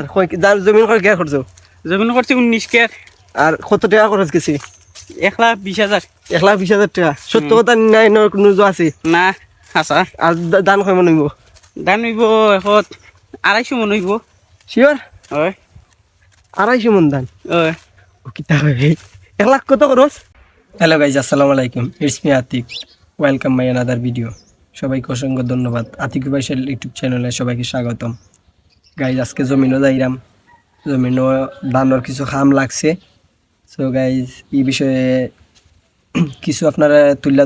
আর যার জমিন কয় কে করছ জমিন করছি উনিশ কে আর কত টাকা খরচ গেছি? এক লাখ বিশ হাজার। এক লাখ বিশ হাজার টাকা। সত্য কথা নাই ন কোনো আছে? না হাসা আর দান কয় মনে হইব? দাম হইব এখন আড়াইশো মন হইব। শিওর ওই আড়াইশো মন দান ওই ও কিতা হবে এক লাখ কত খরচ? হ্যালো গাইজ আসসালামু আলাইকুম। It's me Atiq welcome my another video সবাইকে অসংখ্য ধন্যবাদ। আতিক ভাইসের ইউটিউব চ্যানেলে সবাইকে স্বাগতম। গাইজ আজকে জমিনও যাইরাম জমিনও দানোর কিছু খাম লাগছে। সো গাইজ এই বিষয়ে কিছু আপনারা তুল্লা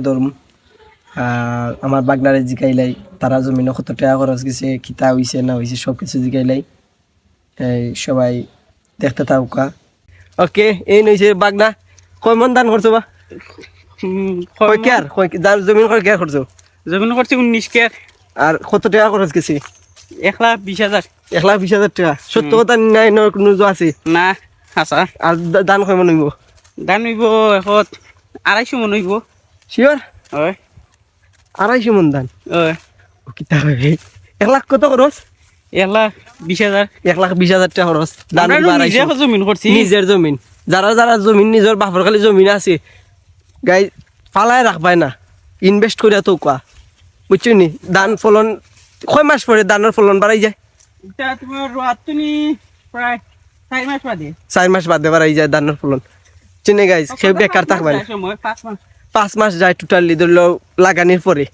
আর আমার বাগনারে জিকাইলাই তারা জমিনও কত টাকা খরচ গেছে কিতা হইছে না হইছে সব কিছু জিকাইলাই এই সবাই দেখতে থাকুকা ওকে এই নইছে বাগনা। কয় মন দান করছ বা? কয় কে আর কয় কি- দান জমিন কয় কে করছ? জমিন করছি উনিশ কে আর কত টাকা খরচ গেছি? এক লাখ বিশ হাজার। এক লাখ বিশ হাজার টাকা। সত্য কথা নাই কোনো আছে? না হাসা আর দান কয় মন হইব দাম হইব এখন আড়াইশো মন হইব। শিওর ওই আড়াইশো মন দান? কিতা হবে এক লাখ কত খরচ এক লাখ বিশ হাজার এক লাখ বিশ হাজার টাকা খরচ দান জমিন করছি নিজের জমিন। যারা যারা জমিন নিজের বাপর খালি জমিন আছে। গাই ফালাই রাখবাই না। ইনভেস্ট করিয়া তো কোয়া বুঝছ নি? দান ফলন কয় মাস পরে দানের ফলন বাড়াই যায়? এটা তোমার রাত প্রায় চার মাস বাদে। চার মাস বাদে বাড়াই যায় দানের ফলন। চিনে গাইজ সে বেকার থাকবে পাঁচ মাস। যায় টোটালি ধরলো লাগানির পরে।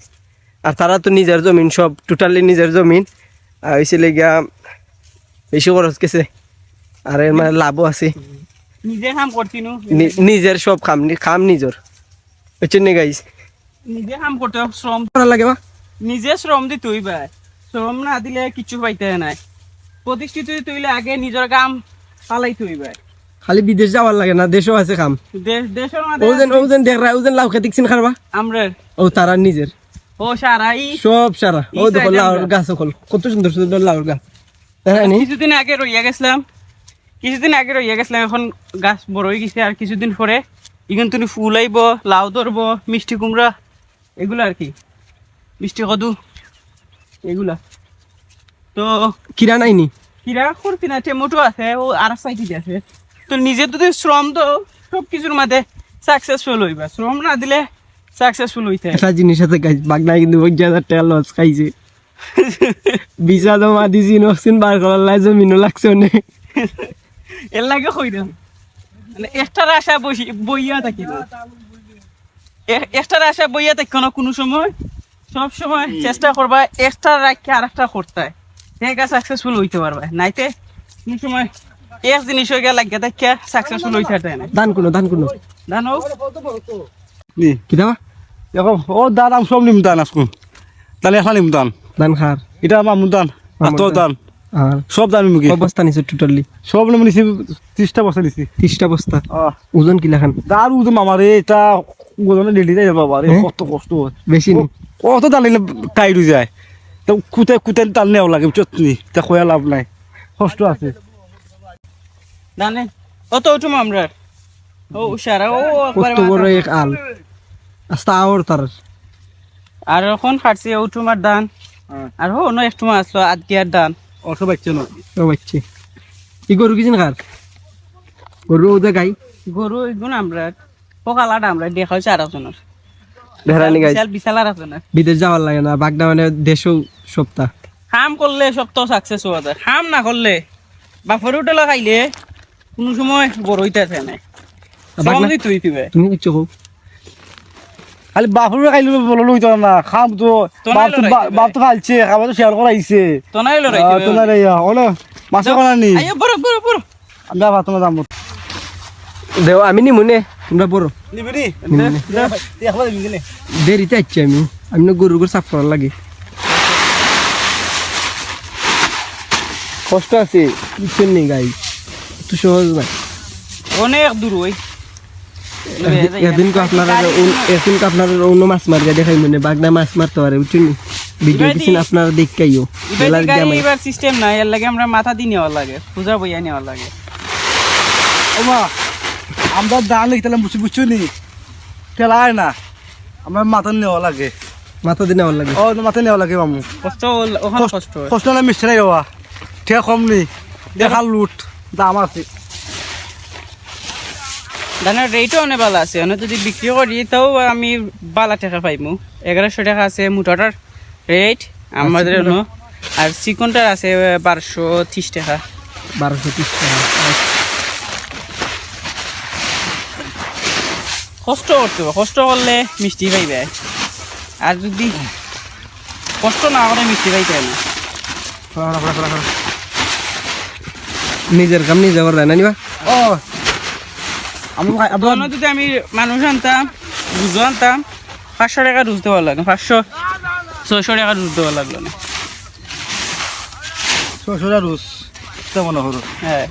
আর তারা তো নিজের জমিন সব টোটালি নিজের জমিন। আর হয়েছিল গিয়া বেশি খরচ গেছে আর এর মানে লাভও আছে। নিজে কাম করছি নিজের সব খাম নি- খাম নিজের। গাইজ নিজে কাম করতে শ্রম। ভালো লাগে বা নিজে শ্রম দি তুই ভাই শ্রম না দিলে কিছু পাইতে নাই। প্রতিষ্ঠিত তুইলে আগে নিজের কাম পালাই তুই ভাই খালি বিদেশ যাওয়ার লাগে না দেশও আছে দেশ দেশের ও মাঝে যেন দেখ রা ও লাউ খেতে দেখছেন খারবা? আমরা ও তারা নিজের। ও সারাই সব সারা। ও দেখো লাউর গাছ কত সুন্দর সুন্দর লাউর গাছ। কিছুদিন আগে রইয়া গেছিলাম। কিছুদিন আগে রইয়া গেছিলাম এখন গাছ বড় হয়ে গেছে। আর কিছুদিন পরে এখন তুমি ফুল আইব লাউ ধরবো মিষ্টি কুমড়া এগুলো আর কি। মিষ্টি কদু। এগুলা। তো কিরা নাইনি? কিরা করছি না টেমোটো আছে ও আর সাইডে আছে। তো নিজে তো শ্রম তো সব কিছুর মাঝে সাকসেসফুল হইবা। শ্রম না দিলে সাকসেসফুল হইতে। একটা জিনিস আছে গাছ বাগনায় কিন্তু ওই হাজার টাকা লস খাইছে। বিশা জমা দিছি নকশিন বার করার লাই জমিনও লাগছে অনেক। এর লাগে কইরাম মানে একটার আশা বসি বইয়া থাকি। একটার আশা বইয়া থাকি কোনো সময়? সব সময় চেষ্টা করবা আর একটা করতে। হয় সেটা সাকসেসফুল হইতে পারবা। নাইতে কোনো সময় এক জিনিস হয়ে গেলে থাকি সাকসেসফুল হইতে পারে না। দান কোনো দান কোনো জানো নি। এখন ও দান আমি সব নিম দান আজকু। তাহলে এখন নিম দান। দান খার। এটা মামুন দান। আর তোর দান। আর সব দান মুখে অবস্থা নিছে টোটালি সব নিম নিছি ত্রিশটা বছর নিছি। ত্রিশটা বস্তা। ওজন কিলা খান? দার আমার এটা ওজনে ডেলি যায় বাবা রে হ্যাঁ? কত কষ্ট। হয়। বেশি নি? দান নিলে টাইট যায়? তো কুতে কুতে তাল নেওয়া লাগে চটনি তা খোয়া লাভ নাই। কষ্ট আছে। জানে ও তো উঠুম আমরা ও সারা ও কত বড় এক আল। আস্তা আওর তার আর এখন খাটছি উঠুমার দান। আর হো ন একটু আসলো আজকের দান। অসব বাচ্চা না? ও বাচ্চি ই গরু কিছেন খার গরু ওদের গাই গরু এগুলো আমরা পকালাটা আমরা দেখা হয়েছে আর একজনের ভেড়ানি বিদেশ যাওয়ার লাগে না বাগদা মানে দেশও সপ্তাহ হাম করলে সব তো সাকসেস হওয়া যায়। হাম না করলে উঠলে খাইলে কোনো সময় বড় হইতে আছে না বাগনা- তুই দিবে তুমি খালি বাপুরে খাইলে বলো লইতো না খাম তো তো বাপ তো খাইছে খাবার তো শেয়ার করাইছে। তো নাই লড়াই তো না রে ওলো মাছে কোনা নি আইয়া বড় বড় বড় আমরা ভাত না যাব দেও আমি নি। মনে তোমরা বড়। দেরিতে আসছি আমি। আমি না গরু গরু সাফ করার লাগে। কষ্ট আছে কিছু নেই গাই। একটু সহজ না অনেক দূর ওই। একদিন কো আপনারা একদিন কো আপনারা অন্য মাছ মারিয়া দেখাই মনে বাগনা মাছ মারতে পারে বুঝছেন ভিডিও এবার আপনারা দেখাইও এবার সিস্টেম নাই এর লাগে আমরা মাথা দিয়ে নেওয়ার লাগে পূজা বইয়া নেওয়ার লাগে। ওমা। আমরা দান লিখতে বুঝছি বুঝছ নি? ঠেলায় না। আমার মাথা নেওয়া লাগে। মাথা দিনে আমার লাগে। ও মাথা নেওয়া লাগে মামু। কষ্ট ওখানে কষ্ট কষ্ট না মিষ্টি বাবা। ঠিক কম নি। দেখার লুট। দাম আছে। ধানের রেটও অনেক ভালো আছে। অনেক যদি বিক্রি করি তাও আমি বালা টাকা পাইমু। এগারোশো টাকা আছে মুঠাটার রেট আমাদের আর চিকনটার আছে বারোশো ত্রিশ টাকা। বারোশো তিরিশ টাকা। কষ্ট করতে হবে কষ্ট করলে মিষ্টি পাইবে আর যদি কষ্ট না করে মিষ্টি পাইতে না। ফলা। নিজের কাম নিজে করে না নিবা ও। আমি যদি আমি মানুষ আনতাম রুজু আনতাম পাঁচশো টাকা রুজ দেওয়া লাগল পাঁচশো ছয়শো টাকা রুজ দেওয়া লাগল না। শ্বশুরা রুস তেমন হলো হ্যাঁ।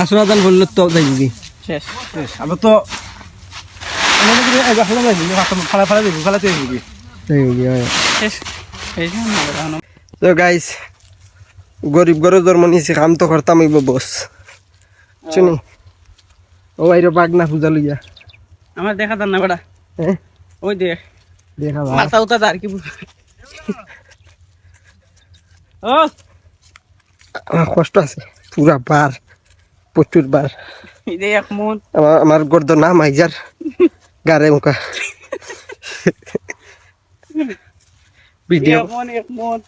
আসরা বলল তো যাইবি শেষ আমরা তো না তো গাইস গরিব গরু জন্ম নিয়েছি কাম তো করতাম বস শুনি ও আইরো বাগনা পূজা লইয়া আমার দেখা যান না হ্যাঁ ওই দেখ দেখা মাথা উতা আর কি ও কষ্ট আছে পুরা বার প্রচুর বার এক মন আমার আমার গর্দ না মাইজার গারে মুখা ভিডিও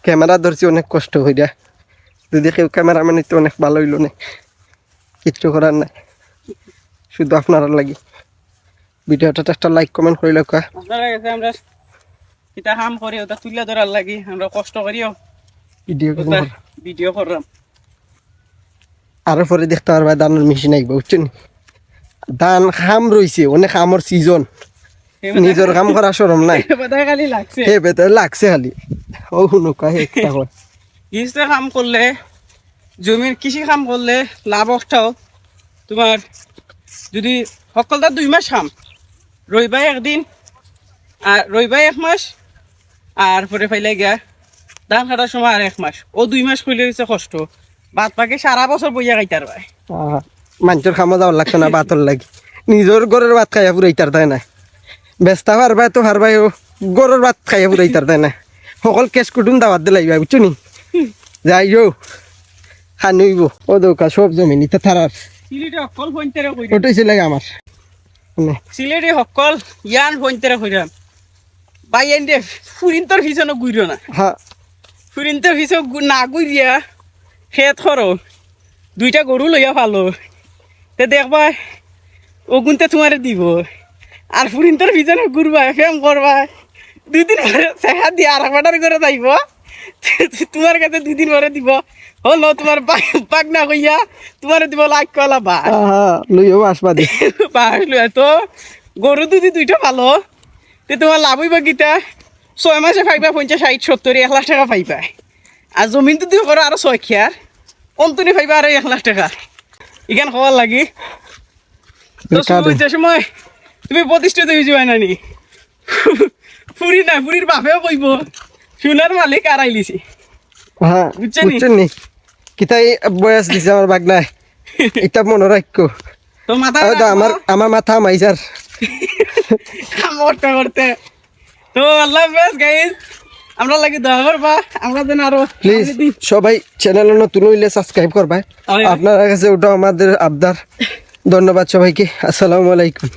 ক্যামেরা ধরছি অনেক কষ্ট হইয়া যদি কেউ ক্যামেরাম্যান তো অনেক ভালো হইল না কিচ্ছু করার নাই শুধু আপনারা লাগি ভিডিওটা একটা লাইক কমেন্ট করে আপনারা কাছে আমরা কাম করি ওটা তুলে ধরার লাগি আমরা কষ্ট করিও ভিডিও ভিডিও করলাম আরও পরে দেখতে পারবা ধানের মেশিন আইবা বুঝছেন ধান খাম রইছে অনেক খামর সিজন নিজের কাম করা সরম নাই। লাগছে। হে বেতর লাগছে খালি। ও শুনুকা হে কৃষি কাম করলে জমির কৃষি কাম করলে লাভ একটাও তোমার যদি সকলটা দুই মাস খাম রবিবার একদিন আর রবিবার এক মাস আর পরে ফাইলে গিয়া ধান কাটার সময় আর এক মাস। ও দুই মাস করলে কষ্ট। বাদ বাকি সারা বছর বইয়া খাইতার ভাই। মানুষের খামা যাওয়ার লাগছে না বাতর লাগি। নিজের ঘরের ভাত খাইয়া পুরাইতার তাই না বেস্তা পারবা তো পারবাই ও গরুর ভাত খাইয়া পুরাইতার তাই না সকল কেস কুটুম দাওয়াত দিলাই বুঝছ নি? যাই যো খানুইব ও দৌকা সব জমি নিতে থারার ওটাই ছিল আমার সিলেটে সকল ইয়ান ফইনতেরে কইরাম বাই এন্ডে ফুরিন্তর পিছনে গুইরো না। হ্যাঁ ফুরিন্তর পিছনে না গুইরিয়া খেত করো দুইটা গরু লইয়া ভালো তে দেখবা ওগুনতে তোমারে দিব। আর ফুরিন্তর পিছনে ঘুরবা ফেম করবা দুদিন পরে চেকা দিয়ে আর একবার করে যাইব। তোমার কাছে দুদিন পরে দিব। হলো তোমার পাক না কইয়া তোমারে দিব লাগ কলা বা। লইও আসবা দে। পাহলো এত গরু দুদি দুইটা ভালো তে তোমার লাভ হইবা গীতা ছয় মাসে পাইবা পঞ্চাশ ষাট সত্তর এক লাখ টাকা পাইবা। আর জমিন যদি করো আরও ছয় খেয়ার অন্তনি পাইবা আরও এক লাখ টাকা ইখান খবর লাগি। তো সময়। তুমি প্রতিষ্ঠিত হয় নানি ফুরি না ফুরির বাপেও কইব সোনার মালিক আর আইলিছি। বুঝছেন নি? নি? কিতাই বয়স দিছে আমার বাগনায় এটা মনে রাখো তো মাথা আমার আমার মাথা মাইজার কাম করতে করতে তো আল্লাহ হাফেজ গাইজ আমরা লাগি দোয়া করবা আমরা যেন আরও প্লিজ সবাই চ্যানেল নতুন হইলে সাবস্ক্রাইব করবা। আপনার কাছে ওটা আমাদের আবদার। ধন্যবাদ সবাইকে। আসসালামু আলাইকুম।